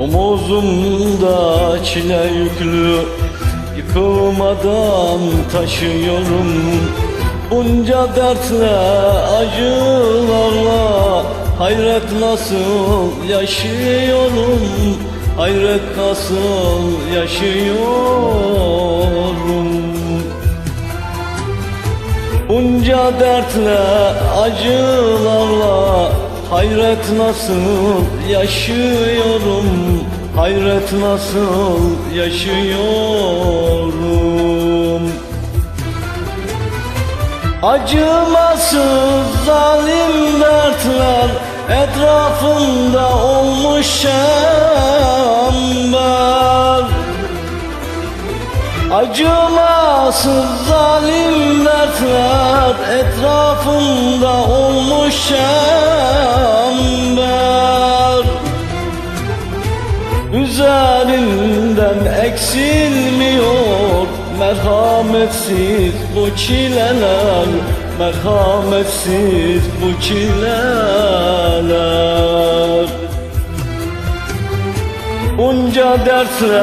Omuzumda çile yüklü Yıkılmadan taşıyorum. Bunca dertle acılarla Hayret nasıl yaşıyorum? Hayret nasıl yaşıyorum? Bunca dertle acılarla Hayret nasıl yaşıyorum Hayret nasıl yaşıyorum. Acımasız zalim dertler Etrafımda olmuş şember Acımasız zalim dertler etrafımda olmuş çember. Üzerinden eksilmiyor merhametsiz bu çileler Merhametsiz bu çileler. Bunca dertle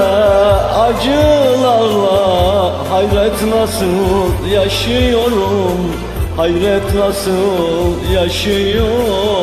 acılarla Hayret nasıl yaşıyorum? Hayret nasıl yaşıyorum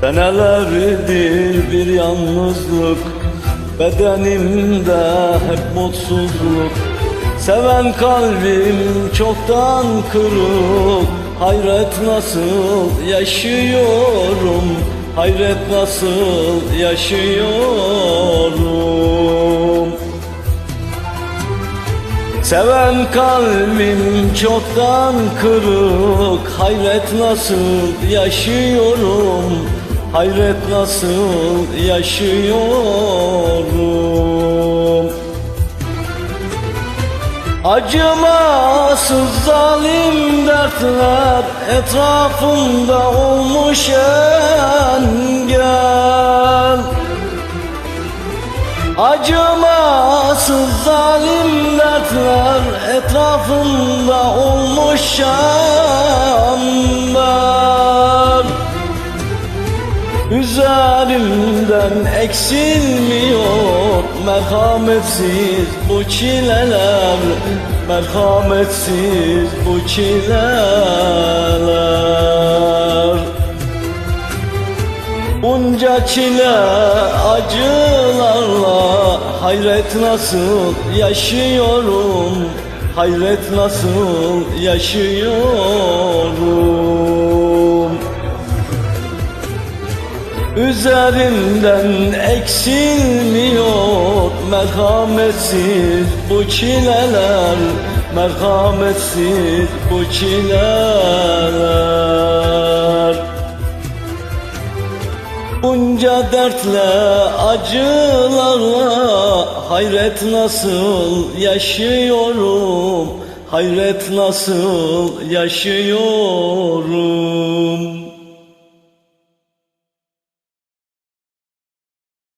Senelerdir bir yalnızlık. Bedenimde hep mutsuzluk. Seven kalbim çoktan kırık. Hayret nasıl yaşıyorum? Hayret nasıl yaşıyorum? Seven kalbim çoktan kırık. Hayret nasıl yaşıyorum Hayret nasıl yaşıyorum? Acımasız zalim dertler Etrafımda olmuş engel. Acımasız zalim dertler etrafımda olmuş şambar Üzerimden eksilmiyor merhametsiz bu çileler Merhametsiz bu çileler. Bunca çile acılarla Hayret nasıl yaşıyorum Hayret nasıl yaşıyorum Üzerimden eksilmiyor Merhametsiz bu çileler Merhametsiz bu çileler. Bunca dertle acılarla Hayret nasıl yaşıyorum Hayret nasıl yaşıyorum